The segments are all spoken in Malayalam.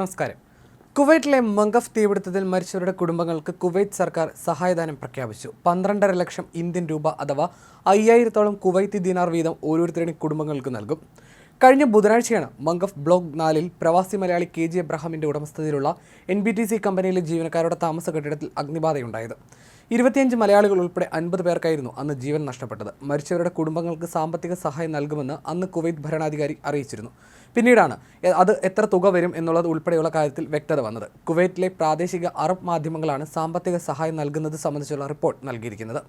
നമസ്കാരം. കുവൈറ്റിലെ മംഗഫ് തീപിടുത്തത്തിൽ മരിച്ചവരുടെ കുടുംബങ്ങൾക്ക് കുവൈറ്റ് സർക്കാർ സഹായധനം പ്രഖ്യാപിച്ചു. പന്ത്രണ്ടര ലക്ഷം ഇന്ത്യൻ രൂപ അഥവാ അയ്യായിരത്തോളം കുവൈത്തി ദിനാർ വീതം ഓരോരുത്തരുടെയും കുടുംബങ്ങൾക്ക് നൽകും. കഴിഞ്ഞ ബുധനാഴ്ചയാണ് മംഗഫ് ബ്ലോക്ക് നാലിൽ പ്രവാസി മലയാളി കെ ജി എബ്രഹാമിന്റെ ഉടമസ്ഥതയിലുള്ള എൻ ബി ടി സി കമ്പനിയിലെ ജീവനക്കാരുടെ താമസ കെട്ടിടത്തിൽ അഗ്നിബാധയുണ്ടായത്. ഇരുപത്തിയഞ്ച് മലയാളികൾ ഉൾപ്പെടെ അൻപത് പേർക്കായിരുന്നു അന്ന് ജീവൻ നഷ്ടപ്പെട്ടത്. മരിച്ചവരുടെ കുടുംബങ്ങൾക്ക് സാമ്പത്തിക സഹായം നൽകുമെന്ന് അന്ന് കുവൈത്ത് ഭരണാധികാരി അറിയിച്ചിരുന്നു. പിന്നീടാണ് അത് എത്ര തുക വരും എന്നുള്ളത് ഉൾപ്പെടെയുള്ള കാര്യത്തിൽ വ്യക്തത വന്നത്. കുവൈറ്റിലെ പ്രാദേശിക അറബ് മാധ്യമങ്ങളാണ് സാമ്പത്തിക സഹായം നൽകുന്നത് സംബന്ധിച്ചുള്ള റിപ്പോർട്ട് നൽകിയിരിക്കുന്നത്.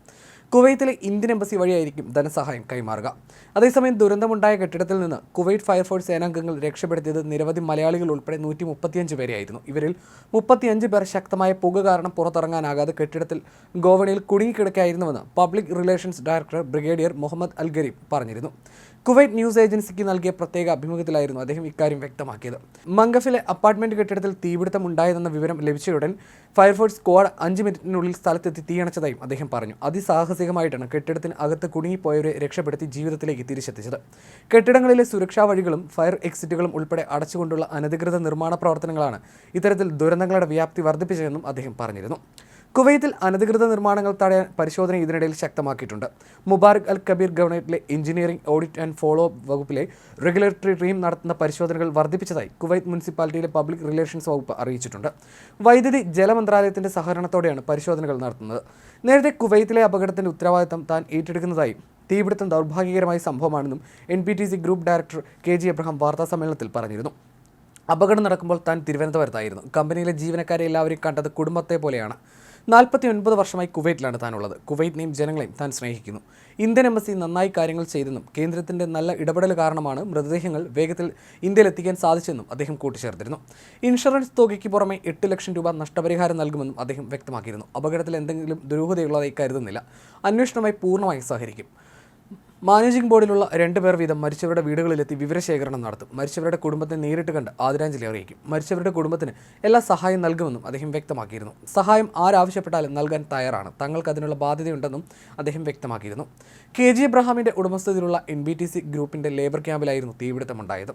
കുവൈത്തിലെ ഇന്ത്യൻ എംബസി വഴിയായിരിക്കും ധനസഹായം കൈമാറുക. അതേസമയം ദുരന്തമുണ്ടായ കെട്ടിടത്തിൽ നിന്ന് കുവൈറ്റ് ഫയർഫോഴ്സ് സേനാംഗങ്ങൾ രക്ഷപ്പെടുത്തിയത് നിരവധി മലയാളികൾ ഉൾപ്പെടെ നൂറ്റി മുപ്പത്തിയഞ്ച് പേരെയായിരുന്നു ഇവരിൽ മുപ്പത്തിയഞ്ച് പേർ ശക്തമായ പുക കാരണം പുറത്തിറങ്ങാനാകാതെ കെട്ടിടത്തിൽ ഗോവണിയിൽ കുടുങ്ങിക്കിടക്കായിരുന്നുവെന്ന് public relations director brigadier Muhammad Al Gharib പറഞ്ഞിരുന്നു. കുവൈറ്റ് ന്യൂസ് ഏജൻസിക്ക് നൽകിയ പ്രത്യേക അഭിമുഖത്തിലായിരുന്നു അദ്ദേഹം ഇക്കാര്യം വ്യക്തമാക്കിയത്. മംഗഫിലെ അപ്പാർട്ട്മെന്റ് കെട്ടിടത്തിൽ തീപിടുത്തം ഉണ്ടായതെന്ന വിവരം ലഭിച്ചയുടൻ ഫയർഫോഴ്സ് സ്ക്വാഡ് അഞ്ച് മിനിറ്റിനുള്ളിൽ സ്ഥലത്തെത്തി തീയണച്ചതായും അദ്ദേഹം പറഞ്ഞു. അതിസാഹസികമായിട്ടാണ് കെട്ടിടത്തിന് അകത്ത് കുടുങ്ങിപ്പോയവരെ രക്ഷപ്പെടുത്തി ജീവിതത്തിലേക്ക് തിരിച്ചെത്തിച്ചത്. കെട്ടിടങ്ങളിലെ സുരക്ഷാ വഴികളും ഫയർ എക്സിറ്റുകളും ഉൾപ്പെടെ അടച്ചുകൊണ്ടുള്ള അനധികൃത നിർമ്മാണ പ്രവർത്തനങ്ങളാണ് ഇത്തരത്തിൽ ദുരന്തങ്ങളുടെ വ്യാപ്തി വർദ്ധിപ്പിച്ചതെന്നും അദ്ദേഹം പറഞ്ഞിരുന്നു. കുവൈത്തിൽ അനധികൃത നിർമ്മാണങ്ങൾ തടയാൻ പരിശോധന ഇതിനിടയിൽ ശക്തമാക്കിയിട്ടുണ്ട്. Mubarak Al Kabir ഗവർണറേറ്റിലെ engineering audit and follow up വകുപ്പിലെ റെഗുലേറ്ററി ടീം നടത്തുന്ന പരിശോധനകൾ വർദ്ധിപ്പിച്ചതായി കുവൈത്ത് മുനിസിപ്പാലിറ്റിയിലെ പബ്ലിക് റിലേഷൻസ് വകുപ്പ് അറിയിച്ചിട്ടുണ്ട്. വൈദ്യുതി ജലമന്ത്രാലയത്തിന്റെ സഹകരണത്തോടെയാണ് പരിശോധനകൾ നടത്തുന്നത്. നേരത്തെ കുവൈത്തിലെ അപകടത്തിന്റെ ഉത്തരവാദിത്തം താൻ ഏറ്റെടുക്കുന്നതായും തീപിടുത്തം ദൗർഭാഗ്യകരമായ സംഭവമാണെന്നും N P T C group director K G Abraham വാർത്താസമ്മേളനത്തിൽ പറഞ്ഞിരുന്നു. അപകടം നടക്കുമ്പോൾ താൻ തിരുവനന്തപുരത്തായിരുന്നു. കമ്പനിയിലെ ജീവനക്കാരെ എല്ലാവരെയും കണ്ടത് കുടുംബത്തെ പോലെയാണ്. നാൽപ്പത്തി ഒൻപത് വർഷമായി കുവൈറ്റിലാണ് താനുള്ളത്. കുവൈറ്റിനെയും ജനങ്ങളെയും താൻ സ്നേഹിക്കുന്നു. ഇന്ത്യൻ എംബസി നന്നായി കാര്യങ്ങൾ ചെയ്തെന്നും കേന്ദ്രത്തിന്റെ നല്ല ഇടപെടൽ കാരണമാണ് മൃതദേഹങ്ങൾ വേഗത്തിൽ ഇന്ത്യയിലെത്തിക്കാൻ സാധിച്ചെന്നും അദ്ദേഹം കൂട്ടിച്ചേർത്തിരുന്നു. ഇൻഷുറൻസ് തുകയ്ക്ക് പുറമെ എട്ട് ലക്ഷം രൂപ നഷ്ടപരിഹാരം നൽകുമെന്നും അദ്ദേഹം വ്യക്തമാക്കിയിരുന്നു. അപകടത്തിൽ എന്തെങ്കിലും ദുരൂഹതയുള്ളതായി കരുതുന്നില്ല. അന്വേഷണവുമായി പൂർണമായി സഹകരിക്കും. മാനേജിംഗ് ബോർഡിലുള്ള രണ്ട് പേർ വീതം മരിച്ചവരുടെ വീടുകളിലെത്തി വിവരശേഖരണം നടത്തും. മരിച്ചവരുടെ കുടുംബത്തെ നേരിട്ട് കണ്ട് ആദരാഞ്ജലി അറിയിക്കും. മരിച്ചവരുടെ കുടുംബത്തിന് എല്ലാ സഹായം നൽകുമെന്നും അദ്ദേഹം വ്യക്തമാക്കിയിരുന്നു. സഹായം ആരാവശ്യപ്പെട്ടാലും നൽകാൻ തയ്യാറാണ്. തങ്ങൾക്ക് അതിനുള്ള ബാധ്യതയുണ്ടെന്നും അദ്ദേഹം വ്യക്തമാക്കിയിരുന്നു. കെ ജി എബ്രഹാമിന്റെ ഉടമസ്ഥതയിലുള്ള എൻ ബി ടി സി ഗ്രൂപ്പിന്റെ ലേബർ ക്യാമ്പിലായിരുന്നു തീപിടുത്തമുണ്ടായത്.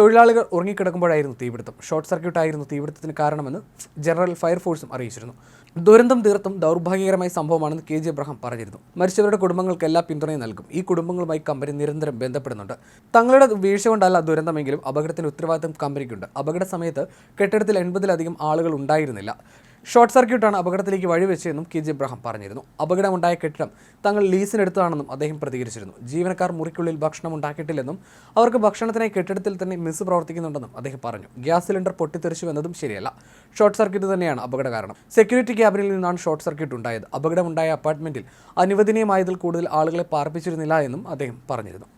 തൊഴിലാളികൾ ഉറങ്ങിക്കിടക്കുമ്പോഴായിരുന്നു തീപിടുത്തം. ഷോർട്ട് സർക്യൂട്ട് ആയിരുന്നു തീപിടുത്തത്തിന് കാരണമെന്ന് ജനറൽ ഫയർഫോഴ്സും അറിയിച്ചിരുന്നു. ദുരന്തം തീർത്തും ദൗർഭാഗ്യകരമായ സംഭവമാണെന്ന് കെ ജി എബ്രഹാം പറഞ്ഞിരുന്നു. മരിച്ചവരുടെ കുടുംബങ്ങൾക്ക് എല്ലാ പിന്തുണയും നൽകും. ഈ കുടുംബങ്ങളുമായി കമ്പനി നിരന്തരം ബന്ധപ്പെടുന്നുണ്ട്. തങ്ങളുടെ വീഴ്ച കൊണ്ടല്ല ദുരന്തമെങ്കിലും അപകടത്തിന് ഉത്തരവാദിത്തം കമ്പനിക്കുണ്ട്. അപകട സമയത്ത് കെട്ടിടത്തിൽ എൺപതിലധികം ആളുകൾ ഉണ്ടായിരുന്നില്ല. ഷോർട്ട് സർക്യൂട്ടാണ് അപകടത്തിലേക്ക് വഴിവെച്ചതെന്നും കെ ജി എബ്രഹാം പറഞ്ഞിരുന്നു. അപകടമുണ്ടായ കെട്ടിടം തങ്ങൾ ലീസിനെടുത്തതാണെന്നും അദ്ദേഹം പ്രതികരിച്ചിരുന്നു. ജീവനക്കാർ മുറിക്കുള്ളിൽ ഭക്ഷണം ഉണ്ടാക്കിയിട്ടില്ലെന്നും അവർക്ക് ഭക്ഷണത്തിനായി കെട്ടിടത്തിൽ തന്നെ മിസ് പ്രവർത്തിക്കുന്നുണ്ടെന്നും അദ്ദേഹം പറഞ്ഞു. ഗ്യാസ് സിലിണ്ടർ പൊട്ടിത്തെറിച്ചു എന്നതും ശരിയല്ല. ഷോർട്ട് സർക്യൂട്ട് തന്നെയാണ് അപകട കാരണം. സെക്യൂരിറ്റി ക്യാബിനിൽ നിന്നാണ് ഷോർട്ട് സർക്യൂട്ട് ഉണ്ടായത്. അപകടമുണ്ടായ അപ്പാർട്ട്മെന്റിൽ അനുവദനീയമായതിൽ കൂടുതൽ ആളുകളെ പാർപ്പിച്ചിരുന്നില്ല എന്നും അദ്ദേഹം പറഞ്ഞിരുന്നു.